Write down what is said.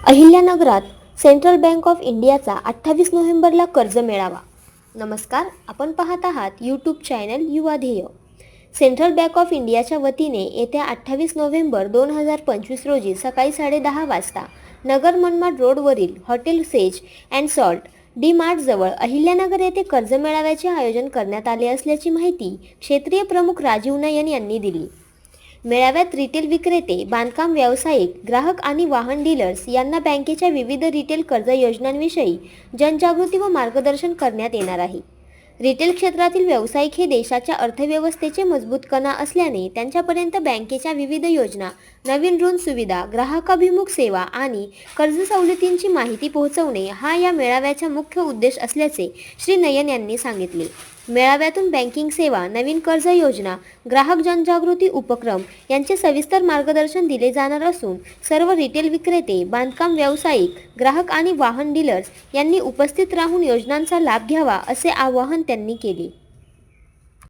अहिल्यानगरात central bank of इंडियाचा अठ्ठावीस नोव्हेंबरला कर्ज मेळावा. नमस्कार आपण पाहत आहात यूट्यूब चॅनल युवा ध्येय. सेंट्रल बँक ऑफ इंडियाच्या वतीने येत्या अठ्ठावीस नोव्हेंबर दोन हजार पंचवीस रोजी सकाळी साडेदहा वाजता नगर मनमाड रोडवरील hotel Sage and Salt D मार्टजवळ Ahilyanagar येथे कर्ज मेळाव्याचे आयोजन करण्यात आले असल्याची माहिती क्षेत्रीय प्रमुख राजीव नयन यांनी दिली. मेळाव्यात रिटेल विक्रेते बांधकाम व्यावसायिक ग्राहक आणि वाहन डीलर्स यांना बँकेच्या विविध रिटेल कर्ज योजनांविषयी जनजागृती व मार्गदर्शन करण्यात येणार आहे. रिटेल क्षेत्रातील व्यावसायिक हे देशाच्या अर्थव्यवस्थेचे मजबूत कणा असल्याने त्यांच्यापर्यंत बँकेच्या विविध योजना नवीन ऋण सुविधा ग्राहकाभिमुख सेवा आणि कर्ज सवलतींची माहिती पोहोचवणे हा या मेळाव्याचा मुख्य उद्देश असल्याचे श्री नयन यांनी सांगितले. मेळाव्यातून बँकिंग सेवा नवीन कर्ज योजना ग्राहक जनजागृती उपक्रम यांचे सविस्तर मार्गदर्शन दिले जाणार असून सर्व रिटेल विक्रेते बांधकाम व्यावसायिक ग्राहक आणि वाहन डीलर्स यांनी उपस्थित राहून योजनांचा लाभ घ्यावा असे आवाहन त्यांनी केले.